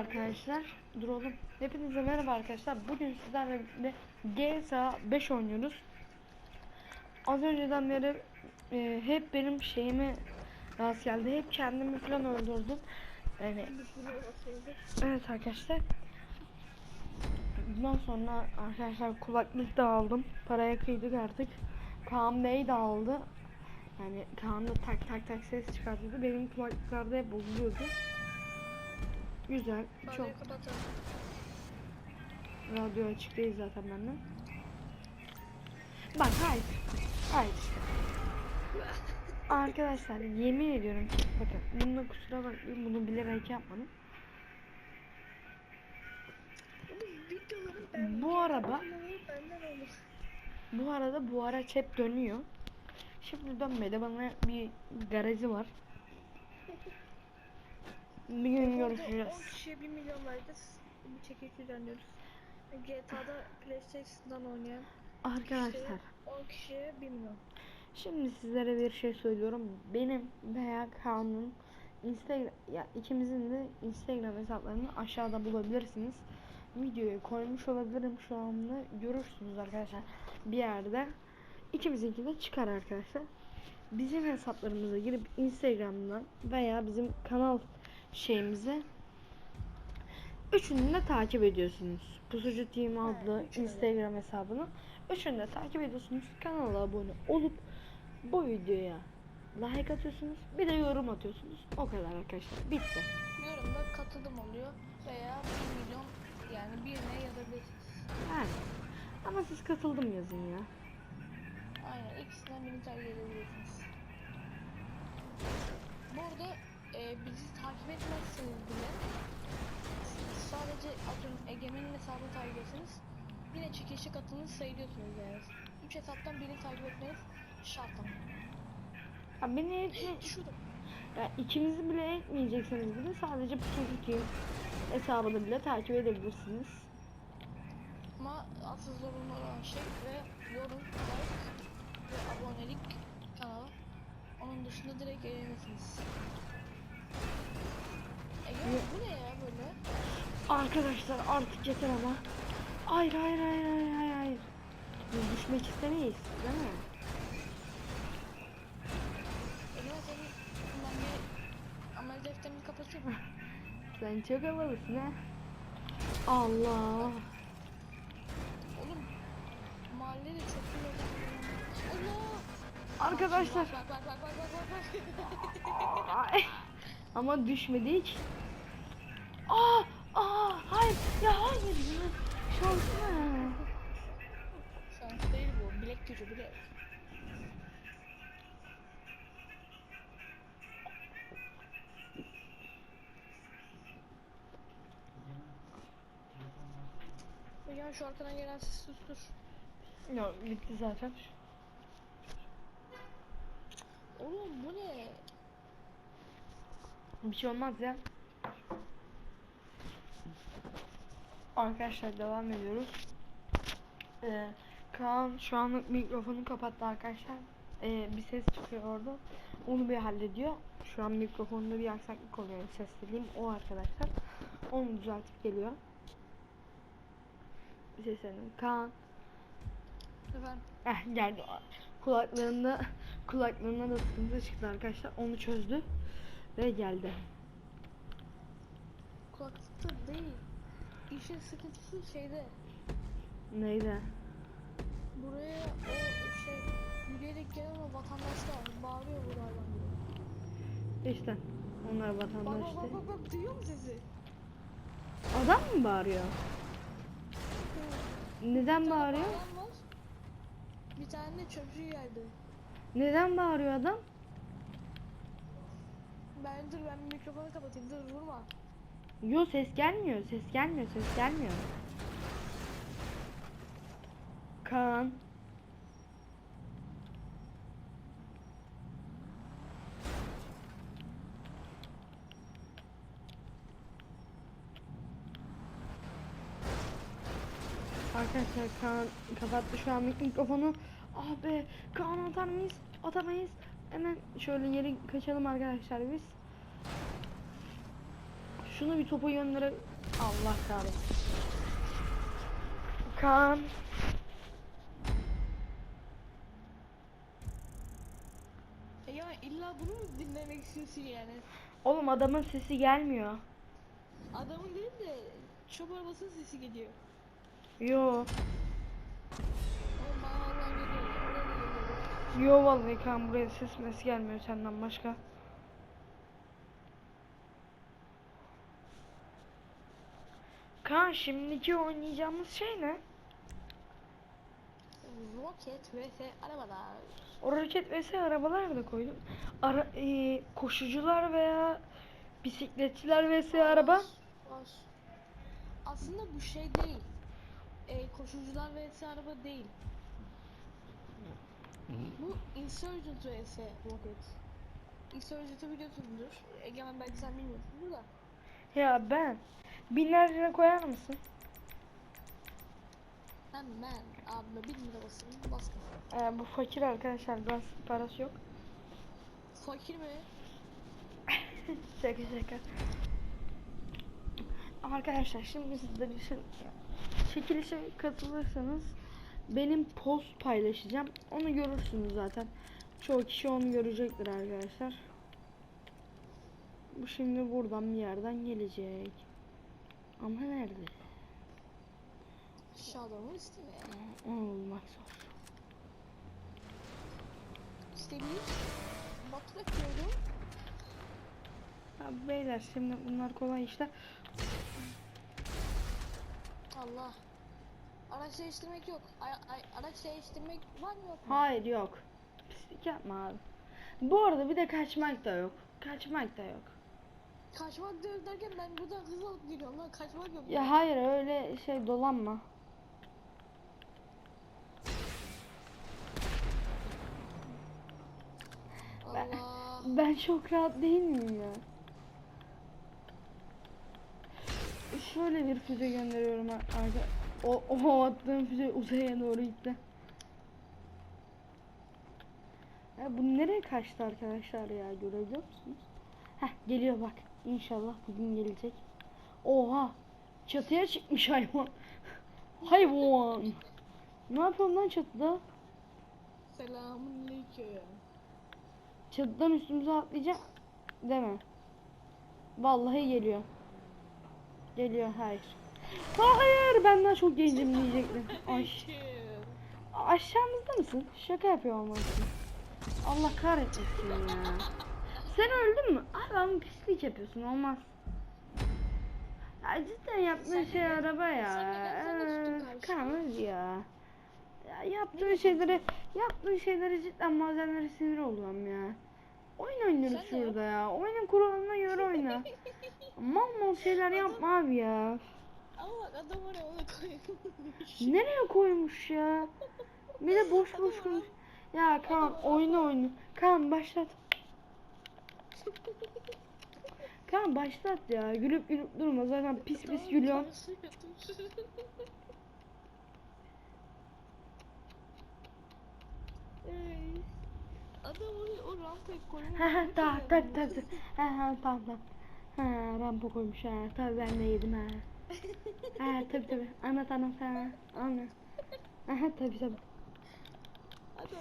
Arkadaşlar duralım. Hepinize merhaba arkadaşlar. Bugün sizlerle birlikte GTA 5 oynuyoruz. Az önceden beri e, hep benim şeyimi rast geldi. Hep kendimi falan öldürdüm. Yani evet arkadaşlar. Bundan sonra arkadaşlar kulaklık da aldım. Paraya kıydık artık. Kaan Bey de aldı. Yani Kaan da tak tak tak ses çıkartıyordu. Benim kulaklıklarda hep bozuluyordu. Güzel. Çok radyo açık değil zaten bende. Bak hayır. Hayır. Arkadaşlar yemin ediyorum ki bakın bununla kusura bakmayın bunu bilerek yapmadım. Bu araba bu arada bu araç hep dönüyor. Şimdi dönmedi bana bir garajı var. Bir gün görüşeceğiz. 10 kişiye 1 milyon vereceğiz. Bir çekiç düzenliyoruz. GTA'da PlayStation'dan oynayan Arkadaşlar kişiye 10 kişiye 1 milyon. Şimdi sizlere bir şey söylüyorum. Benim veya Kaan'ın Instagram ya ikimizin de Instagram hesaplarını aşağıda bulabilirsiniz. Videoyu koymuş olabilirim şu anda. Görürsünüz arkadaşlar bir yerde. İkimizinki de çıkar arkadaşlar. Bizim hesaplarımıza girip Instagram'dan veya bizim kanal şeyimize Üçünü de takip ediyorsunuz. Pusucu Team adlı. Instagram hesabını. Üçünü de takip ediyorsunuz. Kanala abone olup bu videoya like atıyorsunuz. Bir de yorum atıyorsunuz. O kadar arkadaşlar. Bitti. Yorumda katılım oluyor veya 1 milyon yani birine yazabilirsiniz. Yani. Ama siz katıldım yazın ya. Aynen ikisinden birini tercih edebilirsiniz. Bu arada e, bizi takip etmezseniz bile sadece atıyorum Egemen'in hesabını takip etseniz yine çekilişe katılmış sayılıyorsunuz yani. Üç hesaptan birini takip etmeniz şart ama. Ha, beni etme, Şurada. ya ikinizi bile etmeyecekseniz bile sadece Pusucu Team hesabını bile takip edebilirsiniz. Ama asıl zorunlu olan şey ve yorum, like ve abonelik Arkadaşlar artık yeter ama. Hayır hayır hayır hayır hayır hayır. Biz düşmek istemeyiz değil mi? Egemen senin ben bir amel defterini kapatayım. Sen çok havalısın ha. Allah. Oğlum mahallede çok iyi oldu. Allah! Arkadaşlar. Bak bak bak bak bak bak bak. Ay. Ama düşmedik. Aa, aa, hayır. Ya hayır. ya. Şansına. Şans değil bu. Bilek gücü bilek. Egemen şu arkadan gelen sesi sustur. Yok bitti zaten. Oğlum bu ne? Bir şey olmaz ya. Arkadaşlar devam ediyoruz. Ee, Kaan şu anlık mikrofonu kapattı arkadaşlar. Ee, bir ses çıkıyor orada. Onu bir hallediyor. Şu an mikrofonda bir aksaklık oluyor. Ses dediğim o arkadaşlar. Onu düzeltip geliyor. Ses dedim. Kaan. Efendim? Eh geldi. Kulaklarında kulaklarına da sıkıntı çıktı arkadaşlar. Onu çözdü ve geldi. Kulaklıkta değil. İşin sıkıntısı şeyde. Neydi? Buraya o şey yürüyerek gelen o vatandaşlar bağırıyor buradan diyor. İşte onlar vatandaş bak bak bak bak duyuyor musun sesi? Adam mı bağırıyor? Neden Bir bağırıyor? var. Bir tane de çöpçü geldi. Neden bağırıyor adam? Ben dur ben mikrofonu kapatayım dur vurma. Yo ses gelmiyor. Ses gelmiyor. Ses gelmiyor. Kaan. Arkadaşlar Kaan kapattı şu an mikrofonu. Ah be Kaan atar mıyız? Atamayız. Hemen şöyle yeri kaçalım arkadaşlar biz. Şunu bir topa göndere... Allah kahretsin. Kaan. E ya illa bunu mu dinlemek istiyorsun yani? Oğlum adamın sesi gelmiyor. Adamın değil de çöp arabasının sesi geliyor. Yo. Yo vallahi Kaan buraya ses mes gelmiyor senden başka. Kaan şimdiki oynayacağımız şey ne? Roket vs arabalar. O roket vs arabalar da koydum. Ara, e, koşucular veya bisikletçiler vs araba. Var. Aslında bu şey değil. E, koşucular vs araba değil. Bu Insurgent vs Rocket. Insurgent'ı biliyorsundur. Egemen belki sen bilmiyorsundur da. Ya ben binlerce koyar mısın? Hemen abime bir lira basayım bastım. Ee, bu fakir arkadaşlar biraz parası yok. Fakir mi? şaka şaka. Arkadaşlar şimdi siz de düşün. Çekilişe katılırsanız benim post paylaşacağım. Onu görürsünüz zaten. Çoğu kişi onu görecektir arkadaşlar. Bu şimdi buradan bir yerden gelecek. Ama nerede? Shadow'u istemiyor. Onu bulmak zor. İstemiş. Batıda koydum. Ya beyler şimdi bunlar kolay işler. Allah. Araç değiştirmek yok. Ay, ay, araç değiştirmek var mı yok mu? Hayır yok. Pislik yapma abi. Bu arada bir de kaçmak da yok. Kaçmak da yok. Kaçmak diyoruz derken ben buradan hız alıp geliyorum lan kaçmak yok. Ya hayır öyle şey dolanma. ben- Allah. Ben çok rahat değil miyim ya? Şöyle bir füze gönderiyorum arka. O, o attığım füze uzaya doğru gitti. Ya bu nereye kaçtı arkadaşlar ya görebiliyor musunuz? Heh geliyor bak. İnşallah bugün gelecek. Oha! Çatıya çıkmış hayvan. hayvan. Ne yapıyorsun lan çatıda? Selamünaleyküm. Çatıdan üstümüze atlayacak deme. Vallahi geliyor. Geliyor hayır. Hayır benden çok gencim diyecektim. Ay. Aşağımızda mısın? Şaka yapıyor olmalısın. Allah kahretmesin ya. Sen öldün mü? Abi ama pislik yapıyorsun olmaz. Ya cidden yaptığın şey araba ya. Ee? Kalmaz ya. Ya yaptığın şeyleri, yaptığın şeyleri cidden bazenleri sinir oluyorum ya. Oyun oynuyoruz şurada ya. Oyunun kuralına göre oyna. mal mal şeyler yapma abi ya. Ama bak adam oraya onu koymuş. Nereye koymuş ya? Bir de boş boş koymuş. Ya Kaan oyna oyunu. Kaan başlat. Kaan başlat ya. Gülüp gülüp durma. Zaten pis pis gülüyorsun. Adam oraya o rampayı koymuş. Ha tak tak tak. Ha ha tamam tamam. Ha rampa koymuş ha. Tabii ben de yedim ha. Ha tabii tabii. Anlat anlat ha. Anlat. Aha tabii tabii.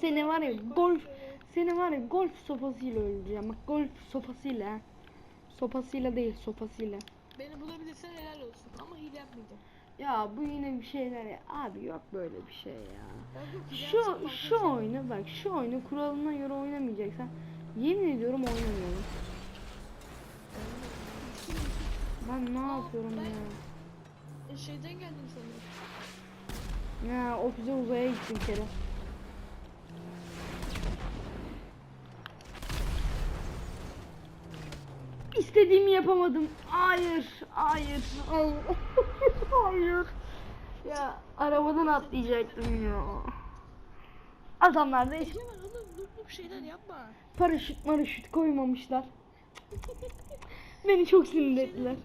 Seni var ya golf. Seni var ya golf sopasıyla öldüreceğim. Bak golf sopasıyla. ha. Sopasıyla değil sopasıyla. Beni bulabilirsen helal olsun ama hile yapmayacağım. Ya bu yine bir şeyler ya. Abi yok böyle bir şey ya. Hile Şu şu farkındayım. oyunu bak şu oyunu kuralına göre oynamayacaksan yemin ediyorum oynamıyorum. Ben ne Aa, yapıyorum ben- ya? E, şeyden geldim sanırım. Ya o füze uzaya gitti bir kere. İstediğimi yapamadım. Hayır, hayır, hayır, hayır. Ya arabadan atlayacaktım ya. Adamlar da Egemen oğlum dur dur şeyler yapma. paraşüt maraşüt koymamışlar. Beni çok sinir ettiler.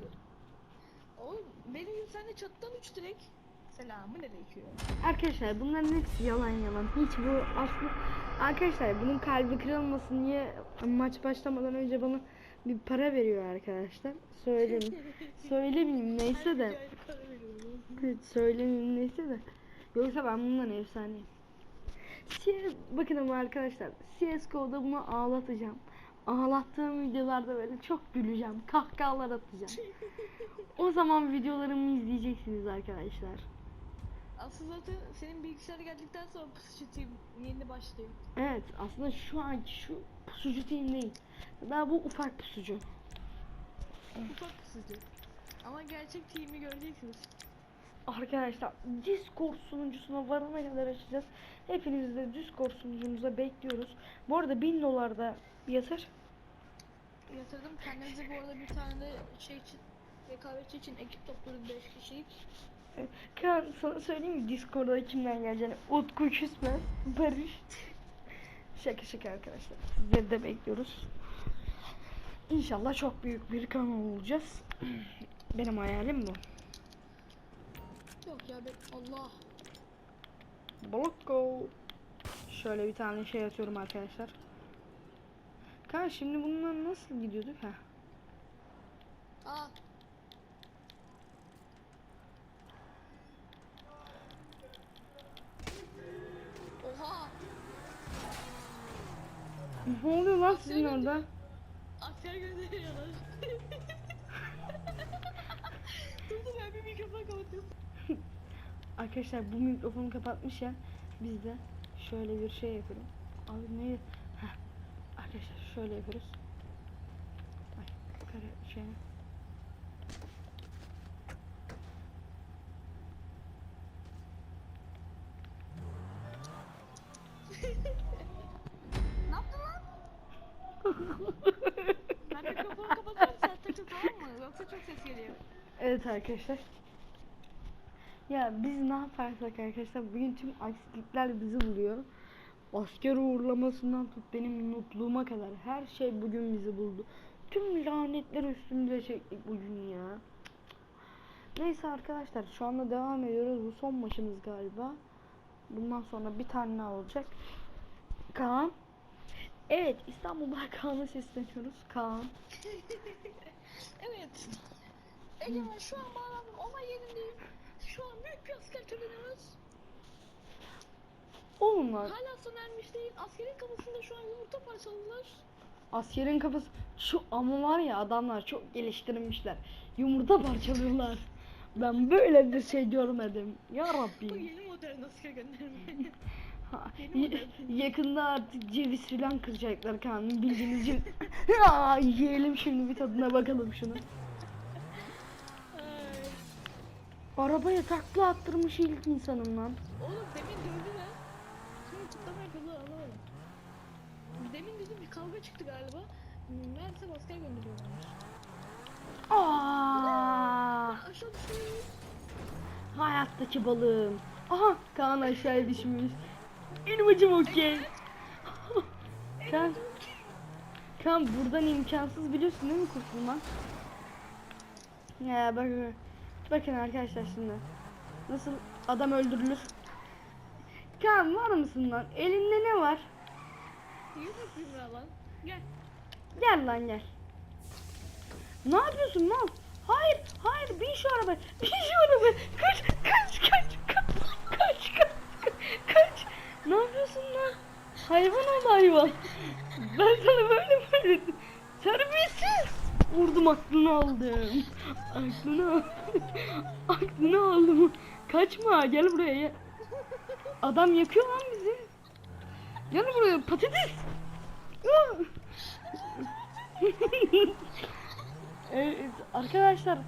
Oğlum benim gibi sen de çatıdan uç direkt. Selamun aleyküm. Arkadaşlar bunların hepsi yalan yalan. Hiç bu aslında arkadaşlar bunun kalbi kırılmasın diye maç başlamadan önce bana bir para veriyor arkadaşlar. Söyleyeyim. Söylemeyeyim neyse de. Evet, söylemeyeyim neyse de. Yoksa ben bundan efsaneyim. CS, bakın ama arkadaşlar CSGO'da bunu ağlatacağım. Ağlattığım videolarda böyle çok güleceğim. Kahkahalar atacağım. o zaman videolarımı izleyeceksiniz arkadaşlar. Aslında zaten senin bilgisayara geldikten sonra pusucu team yeni başlıyor. Evet aslında şu anki şu pusucu team değil. Daha bu ufak pusucu. Ufak pusucu. Ama gerçek team'i göreceksiniz. Arkadaşlar Discord sunucusuna varana kadar açacağız. Hepinizi de Discord sunucumuza bekliyoruz. Bu arada 1000 dolar da yatır. Yatırdım kendimize bu arada bir tane de şey için rekabetçi için ekip topladık 5 kişilik. Kaan sana söyleyeyim mi Discord'da kimden geleceğini? Utku Küsmez, Barış. şaka şaka arkadaşlar. Sizleri de bekliyoruz. İnşallah çok büyük bir kanal olacağız. Benim hayalim bu. Yok ya ben Allah. Boloko. Şöyle bir tane şey atıyorum arkadaşlar. Kaan şimdi bundan nasıl gidiyorduk ha? Aa. Oha. Ne oluyor lan sizin orada? Asker gönderiyorlar. dur dur ben bir mikrofon kapatıyorum. Arkadaşlar bu mikrofonu kapatmış ya. Biz de şöyle bir şey yapalım. Abi ne? Heh. Arkadaşlar şöyle yapıyoruz. Ay kare şey. Ne yaptın lan? ben mikrofonu kapatıyorum sen takıl tamam mı? Yoksa çok ses geliyor. Evet arkadaşlar. Ya biz ne yaparsak arkadaşlar bugün tüm aksilikler bizi buluyor. Asker uğurlamasından tut benim mutluluğuma kadar her şey bugün bizi buldu. Tüm lanetler üstümüze çektik bugün ya. Neyse arkadaşlar şu anda devam ediyoruz. Bu son maçımız galiba. Bundan sonra bir tane daha olacak. Kaan. Evet İstanbul'da Kaan'a sesleniyoruz. Kaan. Evet. Egemen şu an bağlandım. Olay yerindeyim. Şu an büyük bir asker töreniyoruz. Oğlum lan Hala sona ermiş değil. Askerin kafasında şu an yumurta parçaladılar. Askerin kafası şu ama var ya adamlar çok geliştirmişler. Yumurta parçalıyorlar. Ben böyle bir şey görmedim. Ya Bu Rabbi. yeni modern asker gönderme. Yakında artık ceviz filan kıracaklar kanun bildiğiniz ceviz. Aa, yiyelim şimdi bir tadına bakalım şunu. Ay. Arabaya takla attırmış ilk insanım lan. Oğlum demin dövdüler. Sonra kutlama yapıyorlar anlamadım. Demin dedim bir kavga çıktı galiba. Meğerse asker gönderiyorlarmış. Aa, Aşağı düştü. hayattaki balığım. Aha Kaan aşağıya düşmüş. Benim acım okey. Kaan, Kaan buradan imkansız biliyorsun değil mi kurtulmak? Ya bak bakın arkadaşlar şimdi. Nasıl adam öldürülür. Kaan var mısın lan? Elinde ne var? Yürü bakayım lan. Gel. Gel lan gel. Ne yapıyorsun lan? Hayır, hayır bin şu arabaya. Bin şu arabaya. Kaç, kaç, kaç, kaç, kaç, kaç, kaç. Ne yapıyorsun lan? Hayvan ol hayvan. Ben sana böyle mi dedim? Terbiyesiz. Vurdum aklını aldım. Aklını. Aklını aldım. Kaçma gel buraya. Adam yakıyor lan bizi. Gel buraya patates. evet arkadaşlar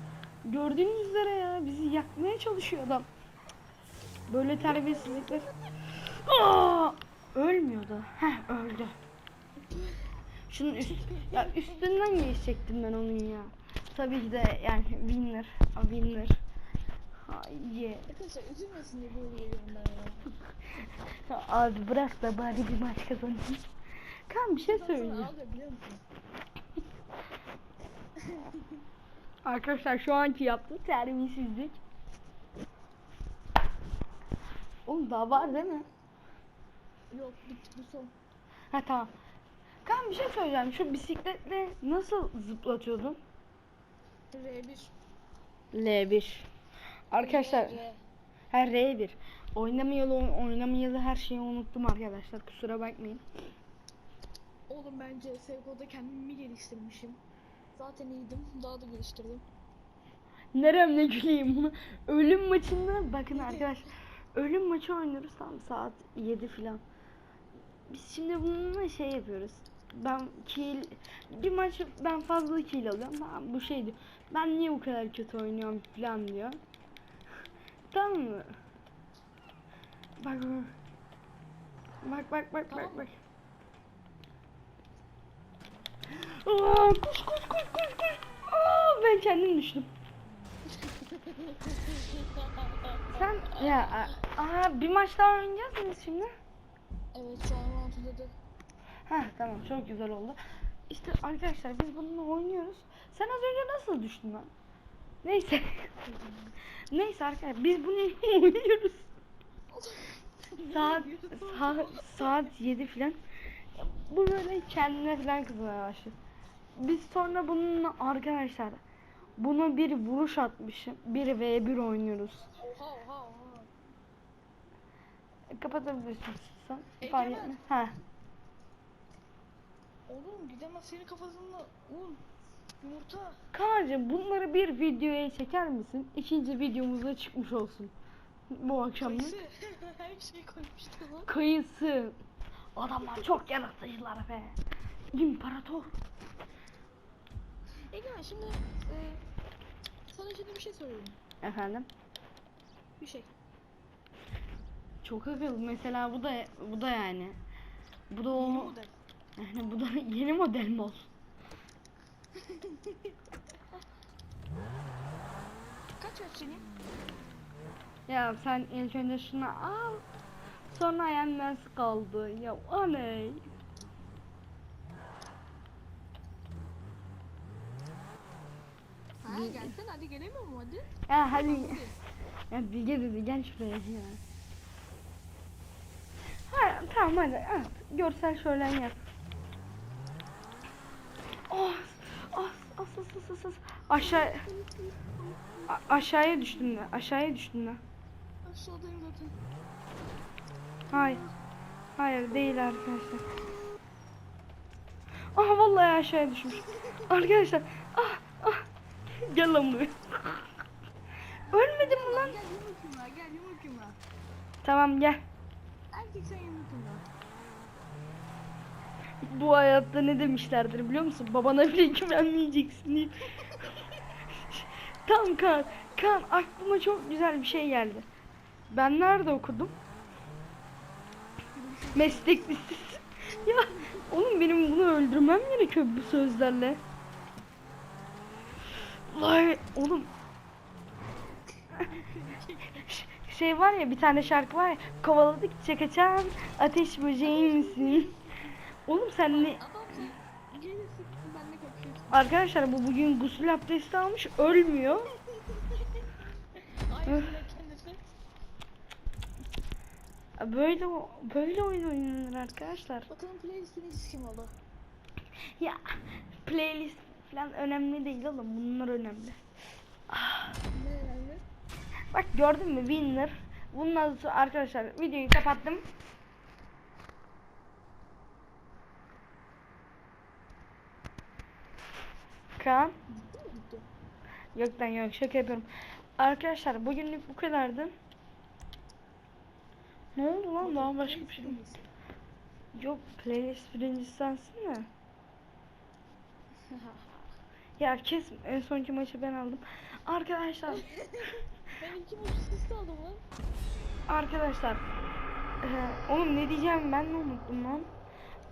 gördüğünüz üzere ya bizi yakmaya çalışıyor adam. Böyle terbiyesizlikler. Aa, ölmüyordu. Heh öldü. Şunun üst ya üstünden geçecektim ben onun ya. Tabii ki de yani winner, a winner. Hayır. Arkadaşlar üzülmesin diye böyle geliyorum ben ya. Abi bırak da bari bir maç kazanayım. Kan bir şey söyleyeceğim. Arkadaşlar şu anki yaptığı terbiyesizlik. Oğlum daha var değil mi? Yok bitti bu son. Ha tamam. Kan bir şey söyleyeceğim. Şu bisikletle nasıl zıplatıyordun? R1. L1. Arkadaşlar R. ha R1. Oynamayalı oynamayalı her şeyi unuttum arkadaşlar. Kusura bakmayın. Oğlum bence Sevko'da kendimi geliştirmişim. Zaten iyiydim. Daha da geliştirdim. Neremle güleyim bunu. Ölüm maçında bakın arkadaşlar. Ölüm maçı oynuyoruz tam saat 7 filan. Biz şimdi bununla şey yapıyoruz. Ben kill bir maç ben fazla kill alıyorum. Tamam bu şey diyor. Ben niye bu kadar kötü oynuyorum filan diyor. tamam mı? Bak bak. Bak bak bak Tamam. bak bak. Aa, koş koş koş koş koş. Aa, ben kendim düştüm. Sen ya aa, bir maç daha oynayacağız mıyız şimdi? Evet şu an round'da Ha tamam çok güzel oldu. İşte arkadaşlar biz bununla oynuyoruz. Sen az önce nasıl düştün lan? Neyse. Neyse arkadaşlar biz bunu oynuyoruz. saat saat saat 7 filan. Bu böyle kendine filan kızmaya başladı. Biz sonra bununla arkadaşlar buna bir vuruş atmışım. 1 v 1 oynuyoruz. Oha Egemen. Fark etmez. Ha. Oğlum gidemez senin kafasında un, yumurta. Kaan'cığım bunları bir videoya çeker misin? İkinci videomuzda çıkmış olsun. Bu akşam Kayısı. Her şeyi koymuştu lan. Kayısı. Adamlar çok yaratıcılar be. İmparator. Egemen şimdi e, sana şimdi bir şey sorayım. Efendim? Bir şey. Çok akıllı. Mesela bu da bu da yani. Bu da o Yeni model. yani bu da yeni model mi olsun? Kaç yaş senin? Ya sen ilk önce şunu al. Sonra yenmez kaldı. Ya o ne? Ha gelsene hadi gelemiyor mu hadi? Ya hadi. Ya Bilge dedi gel şuraya ya. Ha, tamam hadi at. Görsel şölen yap. Oh, as, as, as, as, as. Aşağı, a- aşağıya düştüm de, aşağıya düştüm de. Aşağıdayım zaten. Hayır, hayır değil arkadaşlar. Ah vallahi aşağıya düşmüş. Arkadaşlar, ah, ah. Gel lan buraya. Ölmedim mi lan? Gel yumruk yumruğa gel yumruk yumruğa. Tamam gel. Bu hayatta ne demişlerdir biliyor musun? Babana bile güvenmeyeceksin diye. tamam Kaan. Kaan aklıma çok güzel bir şey geldi. Ben nerede okudum? Meslek lisesi. ya oğlum benim bunu öldürmem gerekiyor bu sözlerle. Vay oğlum. Şey var ya bir tane şarkı var ya kovaladıkça kaçan ateş böceği misin? Oğlum sen ne? Arkadaşlar bu bugün gusül abdesti almış ölmüyor. Böyle böyle oyun oynanır arkadaşlar. Bakalım playlistiniz kim oldu? Ya playlist falan önemli değil oğlum bunlar önemli. Ne önemli? Bak gördün mü winner. Bundan sonra arkadaşlar videoyu kapattım. Kaan. Yok lan yok şaka yapıyorum. Arkadaşlar bugünlük bu kadardı. Ne oldu lan daha başka bir şey mi? Yok playlist birincisi sensin mi? Ya kes en sonki maçı ben aldım. Arkadaşlar ben iki üste aldım lan. arkadaşlar eee, oğlum ne diyeceğim ben de unuttum lan.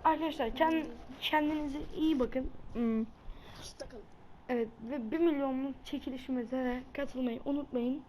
Arkadaşlar kend, kendinize iyi bakın. Hmm, Hoşça kalın. Evet ve 1 milyonluk çekilişimize katılmayı unutmayın.